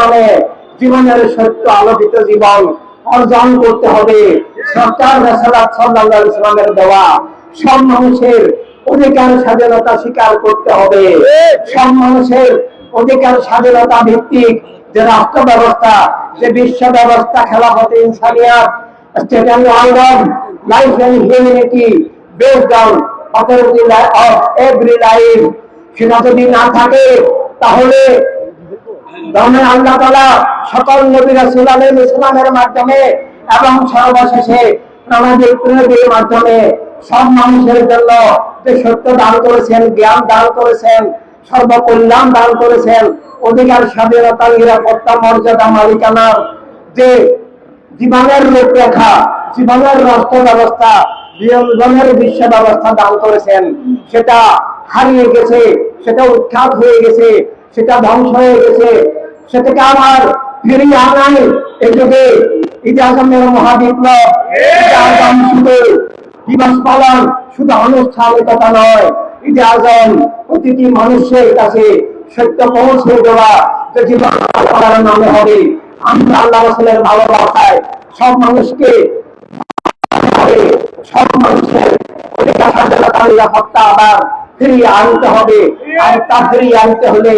নামে জীবনের সত্য আলোকিত জীবন অর্জন করতে হবে। সরকার আলাইহি দেওয়া সব মানুষের অধিকার স্বাধীনতা স্বীকার করতে হবে। সব মানুষের অধিকার স্বাধীনতা ভিত্তিক যে রাষ্ট্র ব্যবস্থা যে বিশ্ব ব্যবস্থা খেলাফতে Insaniyat and order, life and humanity based on authority of every life সেটা যদি না থাকে তাহলে ধর্মের আল্লাহ তালা সকল নবী রাসূল আলাইহিস ইসলামের মাধ্যমে এবং সর্বশেষে সামাজিক প্রয়োগের মাধ্যমে সব মানুষের জন্য যে সত্য দান করেছেন, জ্ঞান দান করেছেন, সর্বকল্যাণ দান করেছেন, অধিকার, স্বাধীনতা, নিরাপত্তা, মর্যাদা মালিকানার যে জীবনের রূপরেখা, জীবনের রাষ্ট্র ব্যবস্থা জীবনের বিশ্ব ব্যবস্থা দান করেছেন, সেটা হারিয়ে গেছে, সেটা উৎখাত হয়ে গেছে, সেটা ধ্বংস হয়ে গেছে সেটাকে আবার ফিরিয়ে আনাই এই যুগে ঈদ আজমের মহাবিপ্লব শুধু দিবস পালন শুধু আনুষ্ঠানিকতা নয় আজম প্রতিটি মানুষের কাছে সত্য পৌঁছে দেওয়া যে জীবন করার নামে হবে। আমরা আল্লাহ রসুলের ভালোবাসায় সব মানুষকে সব মানুষের অধিকার, স্বাধীনতা, নিরাপত্তা আবার ফিরিয়ে আনতে হবে। আর তা ফিরিয়ে আনতে হলে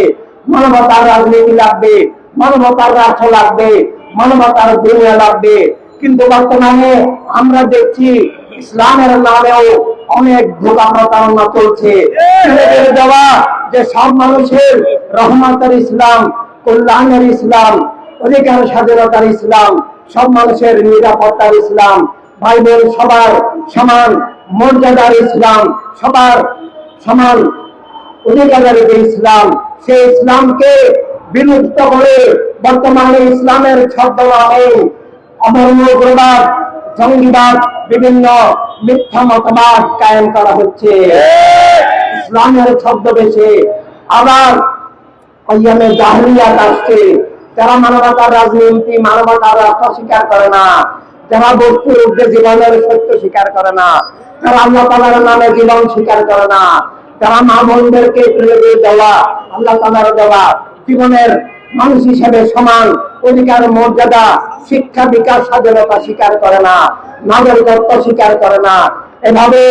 মানবতার রাজনীতি লাগবে, মানবতার রাষ্ট্র লাগবে, মানবতার দুনিয়া লাগবে। কিন্তু বর্তমানে আমরা দেখছি ইসলামের নামেও অনেক ধোকা প্রতারণা চলছে দেওয়া যে সব মানুষের রহমতের ইসলাম, কল্যাণের ইসলাম, অধিকার স্বাধীনতার ইসলাম, সব মানুষের নিরাপত্তার ইসলাম ভাই বোন সবার সমান মর্যাদার ইসলাম, সবার সমান অধিকারের ইসলাম সেই ইসলামকে বিলুপ্ত করে বর্তমানে ইসলামের ছদ্মনামে অধর্মগ্রবাদ জঙ্গিবাদ, বিভিন্ন মিথ্যা মতবাদ কায়েম করা হচ্ছে। ইসলামের ছদ্মবেশে আবার অয়ামে জাহরিয়াত আসছে। যারা মানবতার রাজনীতি, মানবতার রাষ্ট্র স্বীকার করে না, যারা বস্তুর ঊর্ধ্বে জীবনের সত্য স্বীকার করে না, যারা আল্লাহ তালার নামে জীবন স্বীকার করে না যারা মা বোনদেরকে দেওয়া আল্লাহ তালার দেওয়া, জীবনের মানুষ হিসেবে সমান অধিকার, মর্যাদা, শিক্ষা বিকাশ, স্বাধীনতা স্বীকার করে না, নাগরিকত্ব স্বীকার করে না। এভাবে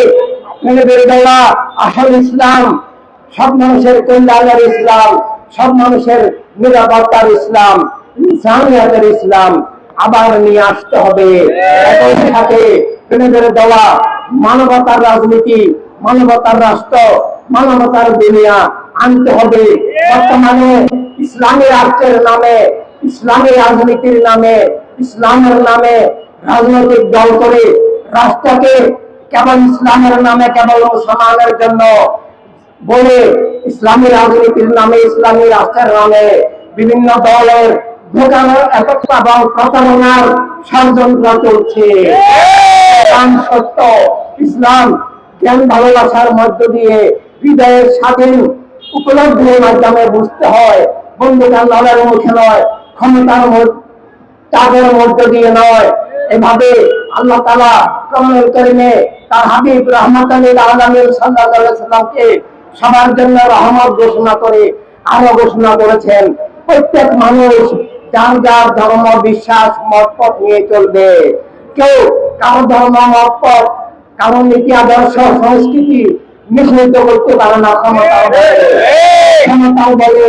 দেওয়া আসল ইসলাম, সব মানুষের কল্যাণের ইসলাম, সব মানুষের নিরাপত্তার ইসলাম ইনসানিয়াতের ইসলাম আবার নিয়ে আসতে হবে। একই সাথে দেওয়া মানবতার রাজনীতি, মানবতার রাষ্ট্র মানবতার দুনিয়া আনতে হবে। বর্তমানে ইসলামী রাষ্ট্রের নামে ইসলামী রাজনীতির নামে ইসলামের নামে রাজনৈতিক দল করে রাষ্ট্রকে কেবল ইসলামের নামে কেবল মুসলমানের জন্য বলে ইসলামী রাজনীতির নামে ইসলামী রাষ্ট্রের নামে বিভিন্ন দলের ঢোকানোর একত্রা এবং প্রতারণার ষড়যন্ত্র চলছে। সত্য ইসলাম জ্ঞান ভালোবাসার মধ্য দিয়ে হৃদয়ের স্বাধীন উপলব্ধির মাধ্যমে বুঝতে হয় বন্ধুকার লড়ার মুখে নয়, ক্ষমতার তাদের মধ্য দিয়ে নয়। এভাবে আল্লাহ তালা কমলের করিমে তার হাবিব রহমত আলমিন সাল্লাহ সাল্লামকে সবার জন্য রহমত ঘোষণা করে, আরও ঘোষণা করেছেন, প্রত্যেক মানুষ যার যার ধর্ম, বিশ্বাস মতপথ নিয়ে চলবে। কেউ কারও ধর্ম মতপথ কারও নীতি, আদর্শ, সংস্কৃতি মিশ্রিত করতে পারে না ক্ষমতা বলে। ক্ষমতাও বলে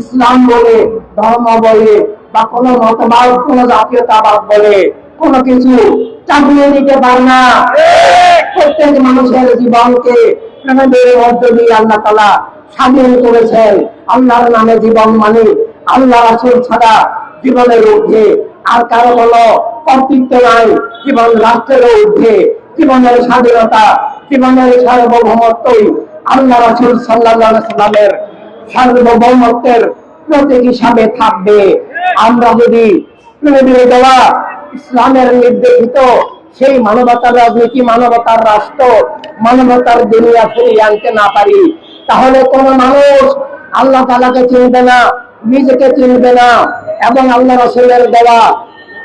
ইসলাম বলে ধর্ম বলে বা কোন মতবাদ কোন জাতীয়তাবাদ বলে কোন কিছু চাপিয়ে দিতে পারে না। প্রত্যেক মানুষের জীবনকে প্রেমের মধ্য দিয়ে আল্লাহ তালা স্বাধীন করেছেন। আল্লাহর নামে জীবন মানে আল্লাহ রাসুল ছাড়া জীবনের ঊর্ধ্বে। আর কারও কোনো কর্তৃত্ব নাই জীবন রাষ্ট্রের ঊর্ধ্বে। জীবনের স্বাধীনতা জীবনের সার্বভৌমত্বই আল্লাহ রাসুল সাল্লাহ সার্বভৌমত্বের প্রতীক হিসাবে থাকবে। আমরা যদি দেওয়া ইসলামের নির্দেশিত সেই মানবতার রাজনীতি, মানবতার রাষ্ট্র, মানবতার দুনিয়া ফিরিয়ে আনতে না পারি, তাহলে কোন মানুষ আল্লাহ তালাকে চিনবে না, নিজেকে চিনবে না এবং আল্লাহ রসুলের দেওয়া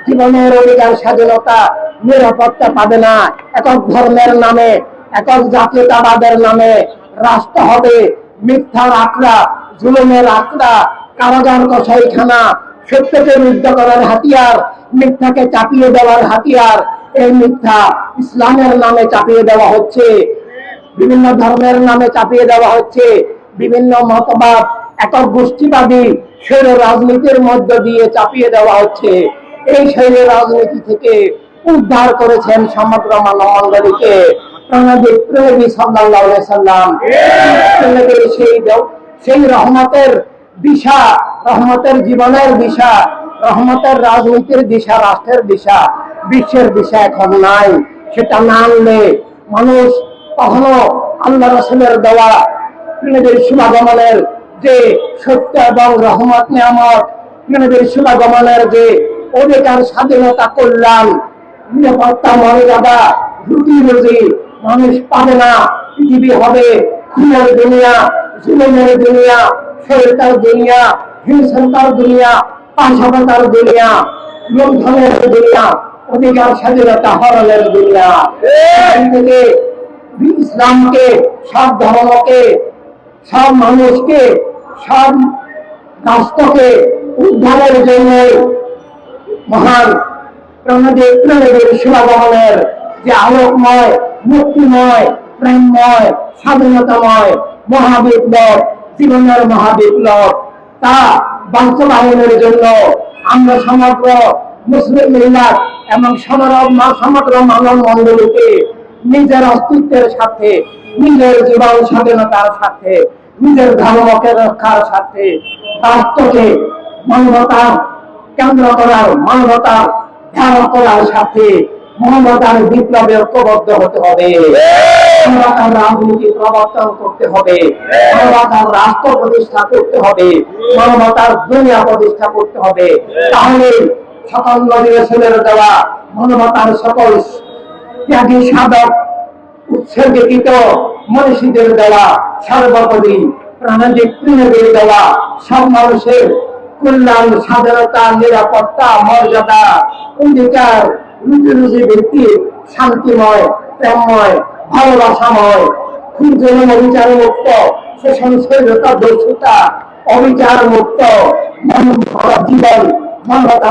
জীবনের অধিকার, স্বাধীনতা, নিরাপত্তা পাবে না। একক ধর্মের নামে একক জাতীয়তাবাদের নামে রাষ্ট্র হবে মিথ্যার আখড়া জুলুমের আখড়া কারাগার কসাইখানা, সত্যকে রুদ্ধ করার হাতিয়ার, মিথ্যাকে চাপিয়ে দেওয়ার হাতিয়ার। এই মিথ্যা ইসলামের নামে চাপিয়ে দেওয়া হচ্ছে, বিভিন্ন ধর্মের নামে চাপিয়ে দেওয়া হচ্ছে, বিভিন্ন মতবাদ, একক গোষ্ঠীবাদী শৈল রাজনীতির মধ্য দিয়ে চাপিয়ে দেওয়া হচ্ছে। এই শৈল রাজনীতি থেকে উদ্ধার করেছেন সমগ্র মানবমণ্ডলীকে রহমতের রাজনীতির দিশা, রাষ্ট্রের দিশা, বিশ্বের দিশা এখন নাই। সেটা না আনলে মানুষ কখনো আল্লাহ রসুলের দেওয়া প্রেমের শুভাগমনের যে সত্য এবং রহমত নিয়ামত, প্রেমের শুভাগমনের যে অধিকার, স্বাধীনতা, কল্যাণ, নিরাপত্তা, মর্যাদা রুটি রুজি মানুষ পাবে না, পৃথিবী হবে খুনের দুনিয়া, জুলুমের দুনিয়া সরকার দুনিয়া হিংসতার দুনিয়া পাশাপাতার দুনিয়া লুণ্ঠনের দুনিয়া, অধিকার, স্বাধীনতা, হরণের দুনিয়া। থেকে ইসলামকে, সব ধর্মকে, সব মানুষকে, সব রাষ্ট্রকে উদ্ধারের জন্য মহান প্রণদেব প্রণবের শিলাবহনের যে আলোকময়, মুক্তিময়, প্রেমময়, স্বাধীনতাময় মহাবিপ্লব, জীবনের মহাবিপ্লব, তা বাস্তবায়নের জন্য আমরা সমগ্র মুসলিম মিল্লাত এবং সমগ্র মানব মণ্ডলীকে নিজের অস্তিত্বের সাথে, নিজের জীবন স্বাধীনতার সাথে, নিজের ধর্মকে রক্ষার সাথে রাষ্ট্রকে মানবতার কেন্দ্র করার মানবতার ধ্যান করার সাথে বিপ্লবে ঐক্যবদ্ধ হতে হবে। রাজনীতি প্রবর্তন করতে হবে। রাষ্ট্র প্রতিষ্ঠা করতে হবে। দুনিয়া প্রতিষ্ঠা করতে হবে। তাহলে সকল নবী রাসূলের দেওয়া মানবতার সকল ত্যাগী সাধক উৎসর্গীকৃত মনীষীদের দেওয়া সর্বোপরি প্রাণাজিক প্রিয়দের দেওয়া সব মানুষের কল্যাণ স্বাধীনতা নিরাপত্তা মর্যাদা অধিকার ভিত্তিক শান্তিময়, প্রেমময়, ভালোবাসাময় খুঁজল অবিচার মুক্ত শৈলতা দস্যুতা অবিচার মুক্ত মানবতার জীবন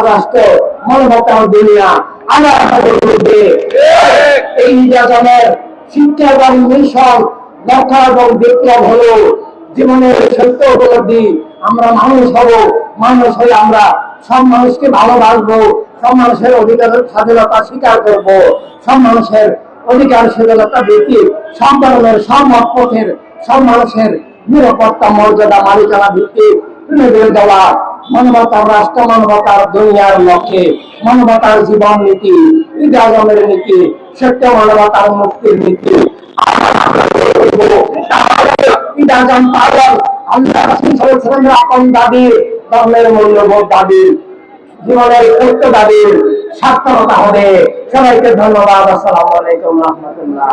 রাষ্ট্র দুনিয়া, আল্লাহ মধ্যে এই নির্যাতনের শিক্ষা এবং মিশন, লক্ষ্য এবং বিপ্লব হলো জীবনের সত্য উপলব্ধি। আমরা মানুষ হব, মানুষ হয়ে আমরা সব মানুষকে ভালোবাসবো, সব মানুষের অধিকার স্বাধীনতা স্বীকার করব, সব মানুষের অধিকার স্বাধীনতা ব্যক্তি সব ধরনের সব মত পথের সব মানুষের নিরাপত্তা, মর্যাদা, মালিকানা ভিত্তিক তুলে দেওয়া মানবতার রাষ্ট্র, মানবতার দুনিয়ার লক্ষ্যে, মানবতার জীবন নীতি ইদাজমের নীতি, সত্য মানবতার মুক্তির নীতি। আল্লাহ রাসূল ওয়াসাল্লামের আপন দাবি ধর্মের মূল্যবোধ দাবি জীবনের উচ্চ দাবির সার্থকতা হবে। সবাইকে ধন্যবাদ। আসসালামু আলাইকুম রহমতুল্লাহ।